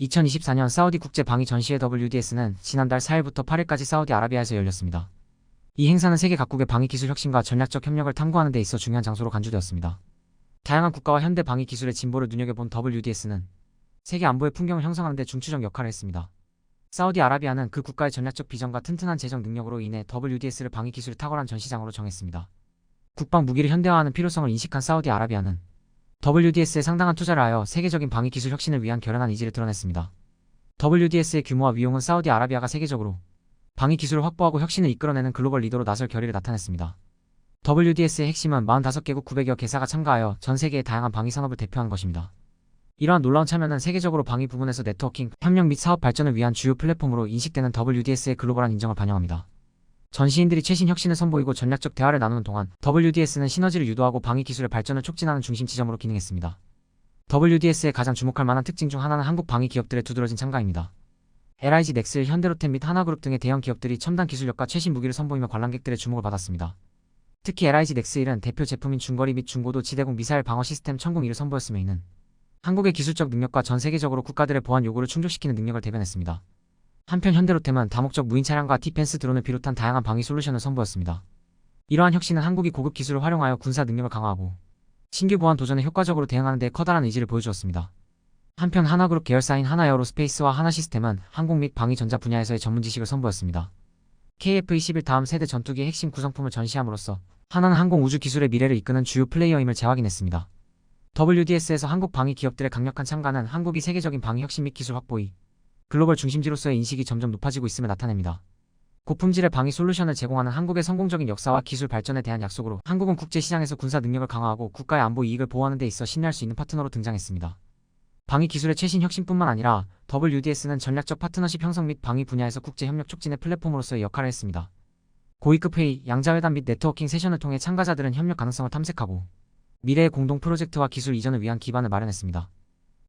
2024년 사우디 국제 방위 전시회 WDS는 지난달 4일부터 8일까지 사우디아라비아에서 열렸습니다. 이 행사는 세계 각국의 방위 기술 혁신과 전략적 협력을 탐구하는 데 있어 중요한 장소로 간주되었습니다. 다양한 국가와 현대 방위 기술의 진보를 눈여겨본 WDS는 세계 안보의 풍경을 형성하는 데 중추적 역할을 했습니다. 사우디아라비아는 그 국가의 전략적 비전과 튼튼한 재정 능력으로 인해 WDS를 방위 기술의 탁월한 전시장으로 정했습니다. 국방 무기를 현대화하는 필요성을 인식한 사우디아라비아는 WDS에 상당한 투자를 하여 세계적인 방위 기술 혁신을 위한 결연한 의지를 드러냈습니다. WDS의 규모와 위용은 사우디아라비아가 세계적으로 방위 기술을 확보하고 혁신을 이끌어내는 글로벌 리더로 나설 결의를 나타냈습니다. WDS의 핵심은 45개국 900여 개사가 참가하여 전 세계의 다양한 방위 산업을 대표하는 것입니다. 이러한 놀라운 참여는 세계적으로 방위 부문에서 네트워킹, 협력 및 사업 발전을 위한 주요 플랫폼으로 인식되는 WDS의 글로벌한 인정을 반영합니다. 전시인들이 최신 혁신을 선보이고 전략적 대화를 나누는 동안 WDS는 시너지를 유도하고 방위 기술의 발전을 촉진하는 중심 지점으로 기능했습니다. WDS의 가장 주목할 만한 특징 중 하나는 한국 방위 기업들의 두드러진 참가입니다. LIG 넥슬, 현대로템 및 하나그룹 등의 대형 기업들이 첨단 기술력과 최신 무기를 선보이며 관람객들의 주목을 받았습니다. 특히 LIG 넥스1은 대표 제품인 중거리 및 중고도 지대공 미사일 방어 시스템 천공2를 선보였으며 이는 한국의 기술적 능력과 전 세계적으로 국가들의 보안 요구를 충족시키는 능력을 대변했습니다. 한편 현대로템은 다목적 무인 차량과 디펜스 드론을 비롯한 다양한 방위 솔루션을 선보였습니다. 이러한 혁신은 한국이 고급 기술을 활용하여 군사 능력을 강화하고 신규 보안 도전에 효과적으로 대응하는 데 커다란 의지를 보여주었습니다. 한편 하나그룹 계열사인 하나에어로스페이스와 하나시스템은 항공 및 방위 전자 분야에서의 전문 지식을 선보였습니다. KF-21 다음 세대 전투기의 핵심 구성품을 전시함으로써 하나는 항공 우주 기술의 미래를 이끄는 주요 플레이어임을 재확인했습니다. WDS에서 한국 방위 기업들의 강력한 참가는 한국이 세계적인 방위 혁신 및 기술 확보의 글로벌 중심지로서의 인식이 점점 높아지고 있음을 나타냅니다. 고품질의 방위 솔루션을 제공하는 한국의 성공적인 역사와 기술 발전에 대한 약속으로 한국은 국제 시장에서 군사 능력을 강화하고 국가의 안보 이익을 보호하는 데 있어 신뢰할 수 있는 파트너로 등장했습니다. 방위 기술의 최신 혁신뿐만 아니라 WDS는 전략적 파트너십 형성 및 방위 분야에서 국제 협력 촉진의 플랫폼으로서의 역할을 했습니다. 고위급 회의, 양자회담 및 네트워킹 세션을 통해 참가자들은 협력 가능성을 탐색하고 미래의 공동 프로젝트와 기술 이전을 위한 기반을 마련했습니다.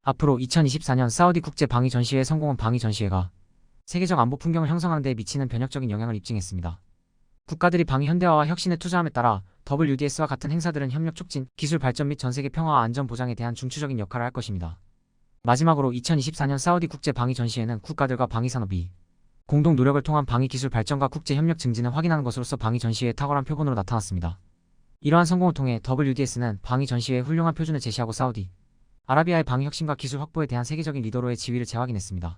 앞으로 2024년 사우디 국제 방위 전시회의 성공은 방위 전시회가 세계적 안보 풍경을 형성하는 데 미치는 변혁적인 영향을 입증했습니다. 국가들이 방위 현대화와 혁신에 투자함에 따라 WDS와 같은 행사들은 협력 촉진, 기술 발전 및 전 세계 평화와 안전 보장에 대한 중추적인 역할을 할 것입니다. 마지막으로 2024년 사우디 국제 방위 전시회는 국가들과 방위 산업이 공동 노력을 통한 방위 기술 발전과 국제 협력 증진을 확인하는 것으로서 방위 전시회의 탁월한 표본으로 나타났습니다. 이러한 성공을 통해 WDS는 방위 전시회의 훌륭한 표준을 제시하고 사우디, 아라비아의 방위 혁신과 기술 확보에 대한 세계적인 리더로의 지위를 재확인했습니다.